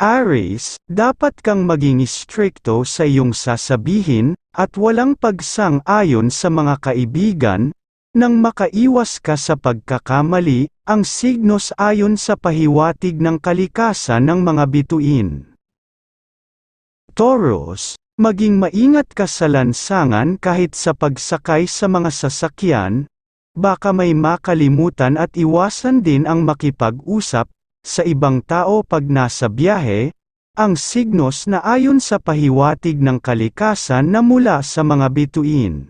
Aries, dapat kang maging strikto sa iyong sasabihin, at walang pagsang-ayon sa mga kaibigan, nang makaiwas ka sa pagkakamali, ang signos ayon sa pahiwatig ng kalikasan ng mga bituin. Taurus, maging maingat ka sa lansangan kahit sa pagsakay sa mga sasakyan, baka may makalimutan at iwasan din ang makipag-usap sa ibang tao pag nasa biyahe, ang signos na ayon sa pahiwatig ng kalikasan na mula sa mga bituin.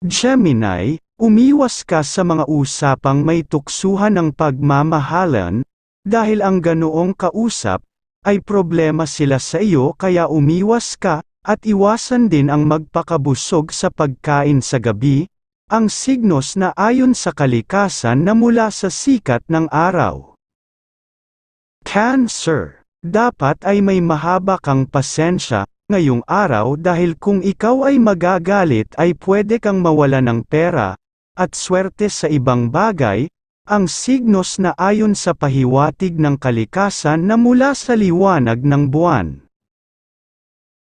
Gemini, umiwas ka sa mga usapang may tuksuhan ng pagmamahalan, dahil ang ganoong kausap, ay problema sila sa iyo kaya umiwas ka, at iwasan din ang magpakabusog sa pagkain sa gabi, ang signos na ayon sa kalikasan na mula sa sikat ng araw. Cancer, dapat ay may mahaba kang pasensya, ngayong araw dahil kung ikaw ay magagalit ay pwede kang mawala ng pera, at swerte sa ibang bagay, ang signos na ayon sa pahiwatig ng kalikasan na mula sa liwanag ng buwan.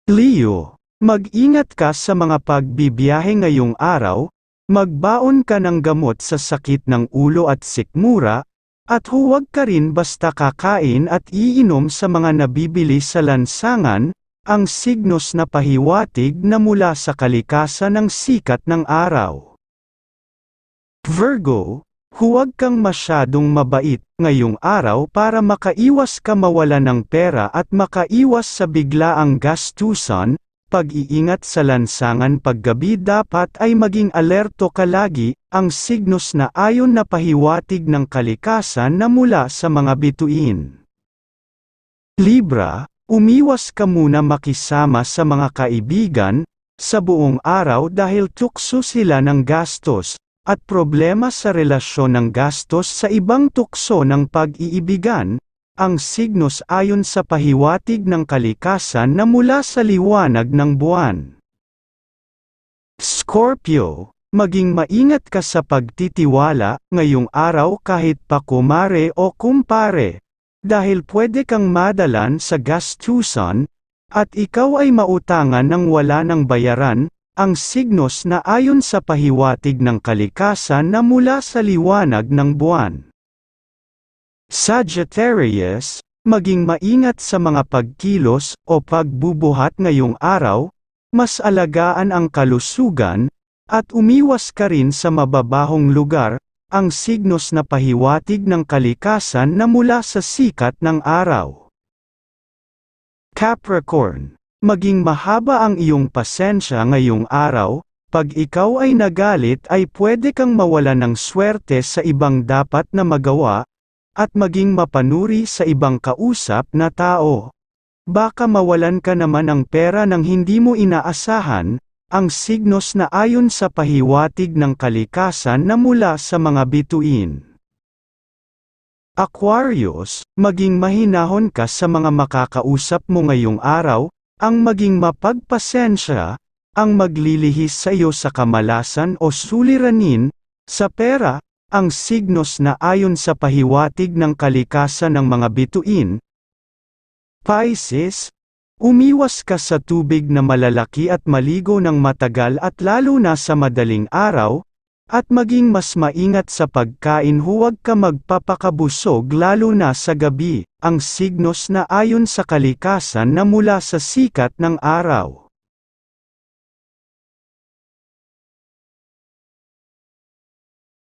Leo, mag-ingat ka sa mga pagbibiyahe ngayong araw, magbaon ka ng gamot sa sakit ng ulo at sikmura, at huwag ka rin basta kakain at iinom sa mga nabibili sa lansangan, ang signos na pahiwatig na mula sa kalikasan ng sikat ng araw. Virgo, huwag kang masyadong mabait ngayong araw para makaiwas ka mawala ng pera at makaiwas sa biglaang gastusan, pag-iingat sa lansangan paggabi dapat ay maging alerto ka lagi, ang signos na ayon na pahiwatig ng kalikasan na mula sa mga bituin. Libra, Umiwas ka muna makisama sa mga kaibigan, sa buong araw dahil tukso sila ng gastos, at problema sa relasyon ng gastos sa ibang tukso ng pag-iibigan, ang signos ayon sa pahiwatig ng kalikasan na mula sa liwanag ng buwan. Scorpio, maging maingat ka sa pagtitiwala, ngayong araw kahit pa kumare o kumpare, dahil pwede kang madalan sa gastusan, at ikaw ay mautangan ng wala ng bayaran, ang signos na ayon sa pahiwatig ng kalikasan na mula sa liwanag ng buwan. Sagittarius, maging maingat sa mga pagkilos o pagbubuhat ngayong araw, mas alagaan ang kalusugan, at umiwas ka rin sa mababahong lugar, ang signos na pahiwatig ng kalikasan na mula sa sikat ng araw. Capricorn, maging mahaba ang iyong pasensya ngayong araw, pag ikaw ay nagalit ay pwede kang mawala ng swerte sa ibang dapat na magawa, at maging mapanuri sa ibang kausap na tao. Baka mawalan ka naman ng pera nang hindi mo inaasahan, ang signos na ayon sa pahiwatig ng kalikasan na mula sa mga bituin. Aquarius, maging mahinahon ka sa mga makakausap mo ngayong araw, ang maging mapagpasensya, ang maglilihis sa iyo sa kamalasan o suliranin, sa pera, ang signos na ayon sa pahiwatig ng kalikasan ng mga bituin. Pisces, Umiwas ka sa tubig na malalaki at maligo ng matagal at lalo na sa madaling araw, at maging mas maingat sa pagkain huwag ka magpapakabusog lalo na sa gabi, ang signos na ayon sa kalikasan na mula sa sikat ng araw.